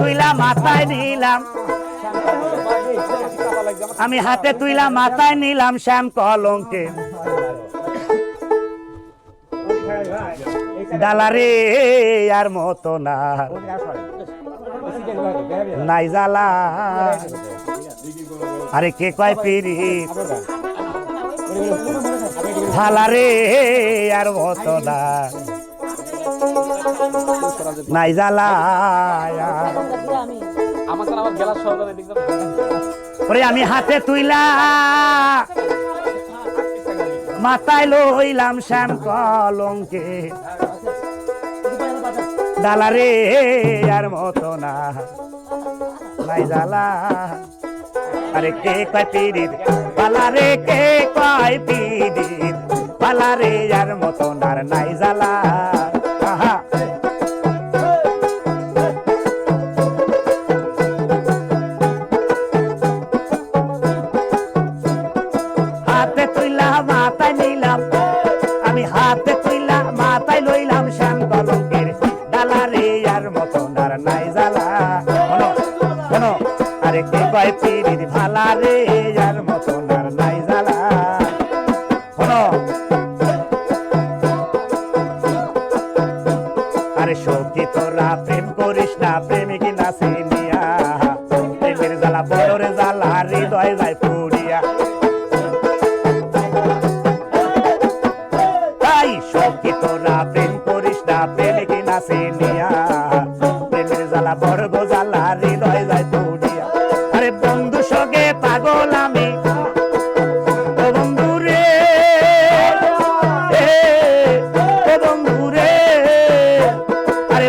তুইলা মাথায় নিলাম। আমি হাতে তুইলা মাথায় নিলাম শ্যাম কলঙ্কে। ডালারে আর মতো না। নাই জ্বালা। আরে কে কয় পিরি ঢালারে আর মতো না। নাই ওরে আমি হাতে তুইলা মাথায় লইলাম শ্যাম কলঙ্কে। ডালারে আর মতো না। নাই জ্বালা। আরে কে কয় পিরিত পালারে কে কয় পিরিত পালারে আর মতো আর নাই জ্বালা। হাতে তুইলা মাথায় নিলাম। আমি হাতে তুইলা মাথায় লইলাম শ্যাম কলঙ্কের ডালা রে আর মতন আর নাই জ্বালা। শোনো আরে কে কয় পিরির ভালা রে আর মতন আর নাই জ্বালা। শোনো, আরে সত্যি তোরা প্রেম করিস না, প্রেমিক না সিনিয়া প্রেমের জ্বালা, বড়রে জ্বালা, হৃদয় যায় সিনিয়া প্রেমের জ্বালা বড় গো জ্বালা হৃদয় যায় পুড়িয়া আরে বন্ধু সঙ্গে পাগল আমি। ও বন্ধু রে এ, ও বন্ধু রে। আরে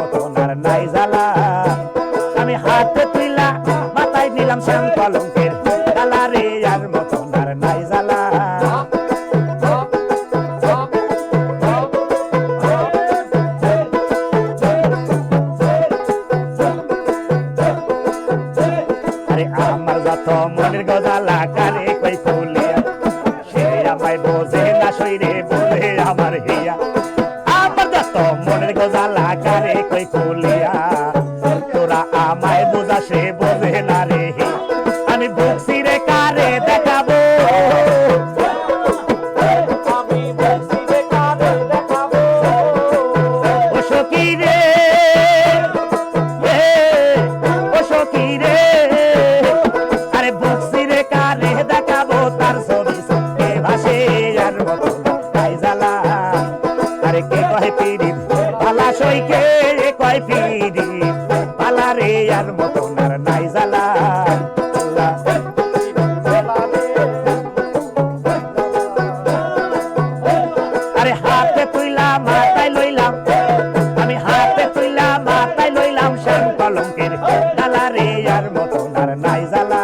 মতন নাই আমি হাতে তুইলা, মাথায় নিলাম শ্যাম কলঙ্কের রে, আর মতন নাই আমার যত মনের কই ফুলিয়া, সে আমায় বোঝে না সইরে বলে আমার হিয়া। নাম কলঙ্কের আর মতন আর নাই জ্বালা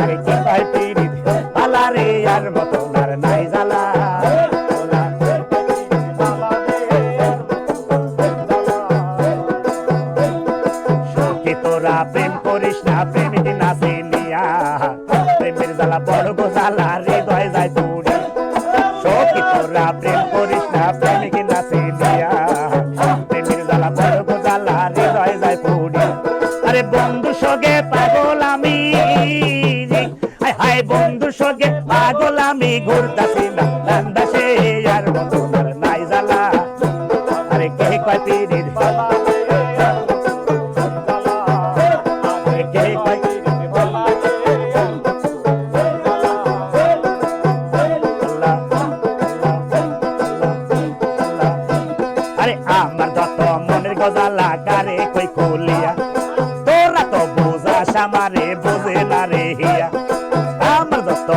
আরে কি ভাই পিড়িত পালা আর মতন আর নাই জ্বালা তোরা প্রেম করিস না প্রেমিক না সেলিয়া প্রেমের জ্বালা বড় গো জ্বালা, হৃদয় যায় তুই সখী তোরা প্রেম করিস না প্রেমিক না সেলিয়া আমার বন্ধু সঙ্গে পাগল আমি। হাই বন্ধু সঙ্গে পাগল আমি। ঘুরতাছি না রে হিয়া আমার দত্ত